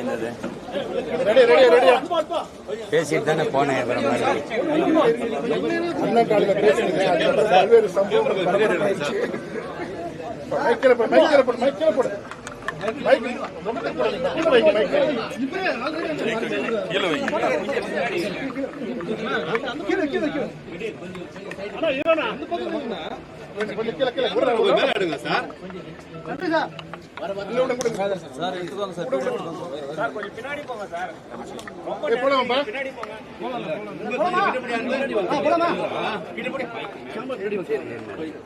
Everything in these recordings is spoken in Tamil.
என்னது பேசிட்டு தானே போனேன் கீழே கீழே கீழே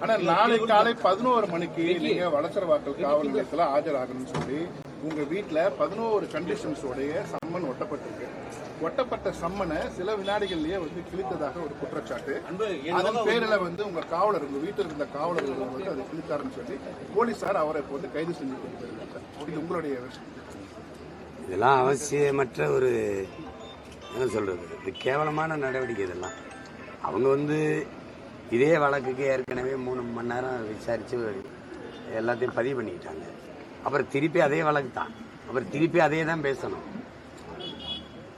ஆனா நாளை காலை பதினோரு மணிக்கு நீங்க வளசரவாக்கல் காவல் நிலையத்துல ஆஜராகணும்னு சொல்லி உங்க வீட்டுல பதினோரு கண்டிஷன்ஸ் உடைய சம்மன் ஒட்டப்பட்டிருக்கு. ஒட்டப்பட்ட சம்மனை சில வினாடிகள்லயே வந்து கிழித்ததாக ஒரு குற்றச்சாட்டு. அதன் பேரில் வந்து உங்க காவலர் உங்க வீட்டில் இருந்த காவலர்கள் வந்து அதை கிழித்தாருன்னு சொல்லி போலீசார் அவரை இப்போ வந்து கைது செஞ்சு கொடுத்திருக்காங்க இது உங்களுடைய. இதெல்லாம் அவசியமற்ற ஒரு என்ன சொல்றது? இது கேவலமான நடவடிக்கை இதெல்லாம். அவங்க வந்து இதே வழக்குக்கு ஏற்கனவே மூணு மணி நேரம் விசாரிச்சு எல்லாத்தையும் பதிவு பண்ணிக்கிட்டாங்க. அப்புறம் திருப்பி அதே வழக்கு தான். அப்புறம் திருப்பி அதே தான் பேசணும்.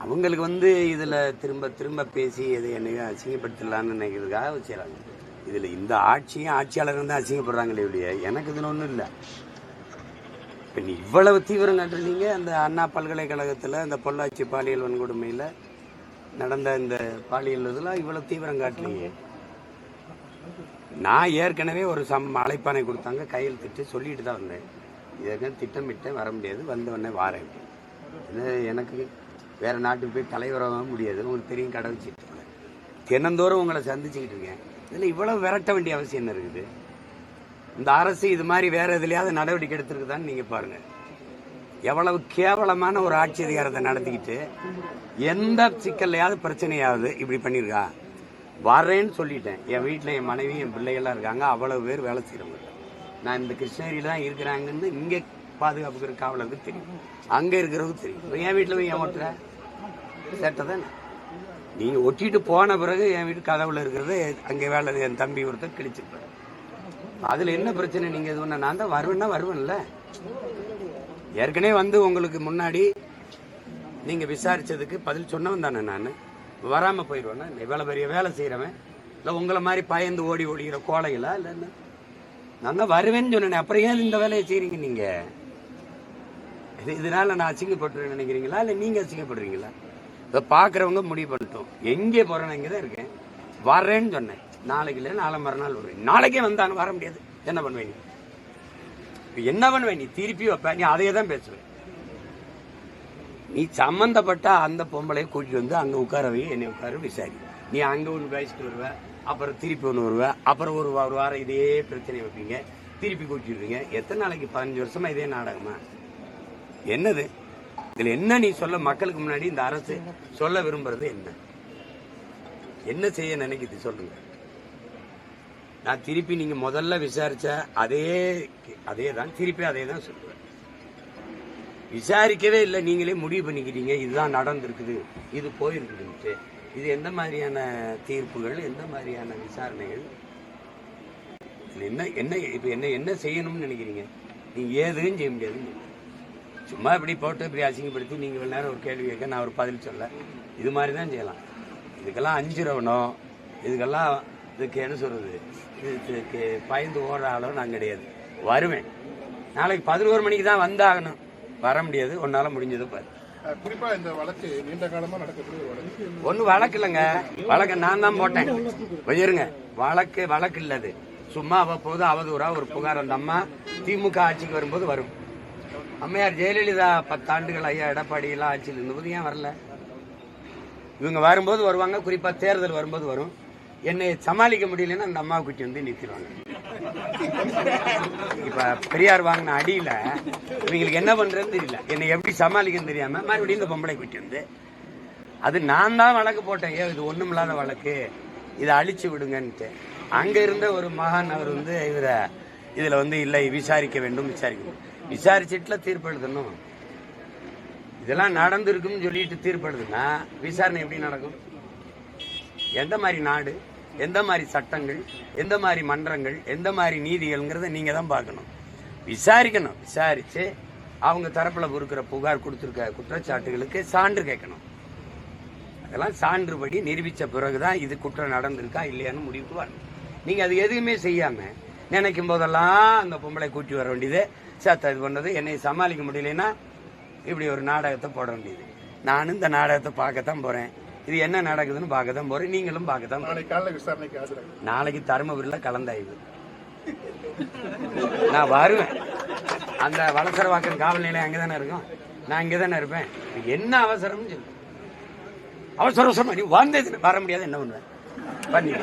அவங்களுக்கு வந்து இதில் திரும்ப திரும்ப பேசி எதை என்னையும் அசிங்கப்படுத்தலான்னு நினைக்கிறதுக்காக செய்கிறாங்க இதில் இந்த ஆட்சியும் ஆட்சியாளர்கள் தான் அசிங்கப்படுறாங்களே ஒழிய எனக்கு இதில் ஒன்றும் இல்லை. இப்போ நீ இவ்வளவு தீவிரம் காட்டுறீங்க அந்த அண்ணா பல்கலைக்கழகத்தில் அந்த பொள்ளாச்சி பாலியல் வன்கொடுமையில் நடந்த இந்த பாலியல் இதெல்லாம் இவ்வளோ தீவிரம் காட்டுறீங்க நான் ஏற்கனவே ஒரு சம் அழைப்பானை கொடுத்தாங்க கையெழுத்திட்டு சொல்லிட்டு தான் வந்தேன். இதெல்லாம் திட்டமிட்ட வர முடியாது. வந்த உடனே வாரேன் எனக்கு வேறு நாட்டுக்கு போய் தலைவராக முடியாது. உங்களுக்கு தெரியும் கடை வச்சுட்டு தினந்தோறும் உங்களை சந்திச்சுக்கிட்டு இருக்கேன். இதில் இவ்வளோ விரட்ட வேண்டிய அவசியம் என்ன இருக்குது? இந்த அரசு இது மாதிரி வேறு எதுலையாவது நடவடிக்கை எடுத்துருக்குதான்னு நீங்கள் பாருங்கள் எவ்வளவு கேவலமான ஒரு ஆட்சி அதிகாரத்தை நடத்திக்கிட்டு எந்த சிக்கல்லையாவது பிரச்சனையாவது இப்படி பண்ணியிருக்கா? வரேன்னு சொல்லிட்டேன். என் வீட்டில் என் மனைவி என் பிள்ளைகள்லாம் இருக்காங்க. அவ்வளவு பேர் வேலை செய்கிறவங்க நான் இந்த கிருஷ்ணகிரியில் தான் இருக்கிறாங்கன்னு இங்கே பாதுகாப்புக்கிற காவலருக்கு தெரியும். அங்கே இருக்கிறவங்க தெரியும். என் வீட்டில் போய் ஏன் ஓட்டுற சேட்டை தானே? நீங்கள் ஒட்டிட்டு போன பிறகு என் வீட்டு கதவுல இருக்கிறது அங்கே வேலை என் தம்பி ஒருத்தர் கிழிச்சிருப்பார். அதுல என்ன பிரச்சனை? நீங்க இது பண்ண நான் தான் வருவேன்னா வருவேன்ல. ஏற்கனவே வந்து உங்களுக்கு முன்னாடி நீங்க விசாரிச்சதுக்கு பதில் சொன்னவன் தானே நான். வராம போயிடுவேன்னா இவ்வளவு பெரிய வேலை செய்யறவன் இல்ல உங்களை மாதிரி பயந்து ஓடி ஓடிக்கிற கோலைகளா இல்ல என்ன? நான் தான் வருவேன்னு சொன்னேன். அப்புறம் ஏன் இந்த வேலையை செய்றீங்க நீங்க? இது இதனால நான் அசிங்கப்பட்டு நினைக்கிறீங்களா? இல்ல நீங்க அசிங்கப்படுறீங்களா? இதை பாக்குறவங்க முடிவு பண்ணிட்டோம். எங்கே போறேன் இங்கே தான் இருக்கேன். வரேன்னு சொன்னேன். நாளைக்கு இல்லை நாளை மறுநாள் வருவேன். நாளைக்கே வந்தாலும் வர முடியாது. என்ன பண்ணுவேன் நீ? என்ன பண்ணுவேன் நீ? திருப்பி வைப்ப. நீ அதையே தான் பேசுவேன். நீ சம்மந்தப்பட்ட அந்த பொம்பளையை கூட்டிட்டு வந்து அங்க உட்காரவையும் என்னை உட்கார விசாரி. நீ அங்க ஒன்று பேசிட்டு வருவ. அப்புறம் திருப்பி ஒன்று வருவேன் அப்புறம் ஒரு ஒரு வாரம் இதே பிரச்சனை வைப்பீங்க. திருப்பி கூட்டிடுவீங்க. எத்தனை நாளைக்கு? பதினஞ்சு வருஷமா இதே நாடகமா? என்னது? இதில் என்ன நீ சொல்ல மக்களுக்கு முன்னாடி இந்த அரசு சொல்ல விரும்புறது என்ன? என்ன செய்ய நினைக்குது? சொல்லுங்க. நான் திருப்பி நீங்க முதல்ல விசாரிச்ச அதே அதே தான் திருப்பி அதே தான் சொல்லுவேன். விசாரிக்கவே இல்லை. நீங்களே முடிவு பண்ணிக்கிறீங்க இதுதான் நடந்திருக்குது. இது போயிருக்குதுன்ட்டு. இது எந்த மாதிரியான தீர்ப்புகள் எந்த மாதிரியான விசாரணைகள்? என்ன என்ன இப்போ என்ன என்ன செய்யணும்னு நினைக்கிறீங்க? நீங்கள் ஏதும் செய்ய முடியாதுன்னு சும்மா இப்படி போட்டு இப்படி அசிங்கப்படுத்தி நீங்கள் இவ்வளோ நேரம் ஒரு கேள்வி கேட்க நான் ஒரு பதில் சொல்ல. இது மாதிரி தான் செய்யலாம். இதுக்கெல்லாம் அஞ்சுறவனோ இதுக்கெல்லாம் இதுக்கு என்ன சொல்கிறது இதுக்கு பயந்து ஓடுற அளவு நான் கிடையாது. வருவேன். நாளைக்கு பதினோரு மணிக்கு தான் வந்தாகணும். வர முடியாது. உன்னால் முடிஞ்சது பாரு. குறிப்பா இந்த வழக்கு நீண்ட காலமா நடக்கக்கூடிய ஒரு வழக்கு. ஒன்றும் வழக்கு இல்லைங்க வழக்கை நான் தான் போட்டேன். வச்சிருங்க வழக்கு வழக்கு இல்லது. சும்மா அவ்வப்போது அவதூறா ஒரு புகார் அந்த அம்மா திமுக ஆட்சிக்கு வரும்போது வரும். அம்மையார் ஜெயலலிதா பத்தாண்டுகள் ஐயா எடப்பாடி எல்லாம் ஆட்சியில் இருந்தபோது ஏன் வரல? இவங்க வரும்போது வருவாங்க. குறிப்பா தேர்தல் வரும்போது வரும். என்னை சமாளிக்க முடியலன்னா அந்த அம்மாவை குட்டி வந்து நிறுத்திடுவாங்க. இப்ப பெரியார் வாங்கின அடியில இவங்களுக்கு என்ன பண்றதுன்னு தெரியல. என்னை எப்படி சமாளிக்கன்னு தெரியாம மறுபடியும் இந்த பொம்பளை கூட்டி வந்து அது நான் தான் வழக்கு போட்டேன். ஏன் இது ஒண்ணுமில்லாத வழக்கு. இதை அழிச்சு விடுங்கன்ட்டு அங்க இருந்த ஒரு மகான் அவர் வந்து இவரை இதுல வந்து இல்லை விசாரிக்க வேண்டும் விசாரிக்கணும். விசாரிச்சுட்டுல தீர்ப்பு எழுதணும் இதெல்லாம் நடந்திருக்குன்னு சொல்லிட்டு தீர்ப்பு எழுதுனா விசாரணை எப்படி நடக்கும்? எந்த மாதிரி நாடு? எந்த மாதிரி சட்டங்கள் எந்த மாதிரி மன்றங்கள் எந்த மாதிரி நீதிகள்ங்கிறத நீங்கள் தான் பார்க்கணும். விசாரிக்கணும். விசாரித்து அவங்க தரப்பில் கொடுக்குற புகார் கொடுத்துருக்க குற்றச்சாட்டுகளுக்கு சான்று கேட்கணும். அதெல்லாம் சான்றுபடி நிரூபித்த பிறகுதான் இது குற்றம் நடந்திருக்கா இல்லையான்னு முடிவுக்கு வரணும். நீங்கள் அது எதுவுமே செய்யாமல் நினைக்கும் போதெல்லாம் அந்த பொம்பளை கூட்டி வர வேண்டியது. சாத்த இது பண்ணது என்னை சமாளிக்க முடியலன்னா இப்படி ஒரு நாடகத்தை போட வேண்டியது. நானும் இந்த நாடகத்தை பார்க்கத்தான் போகிறேன் இது என்ன நடக்குதுன்னு பார்க்கத்தான் போறேன். நீங்களும் பார்க்கத்தான் போறீங்க. நாளைக்கு நாளைக்கு தருமபுரியில் கலந்தாய்வு. நான் வருவேன். அந்த வளசரவாக்கம் காவல் நிலையம் அங்கே தானே இருக்கும்? நான் இங்கே தானே இருப்பேன் என்ன அவசரம்னு சொல்லு. அவசர அவசரமா நீ வந்தது வர முடியாது என்ன பண்ணுவேன் பண்ணி.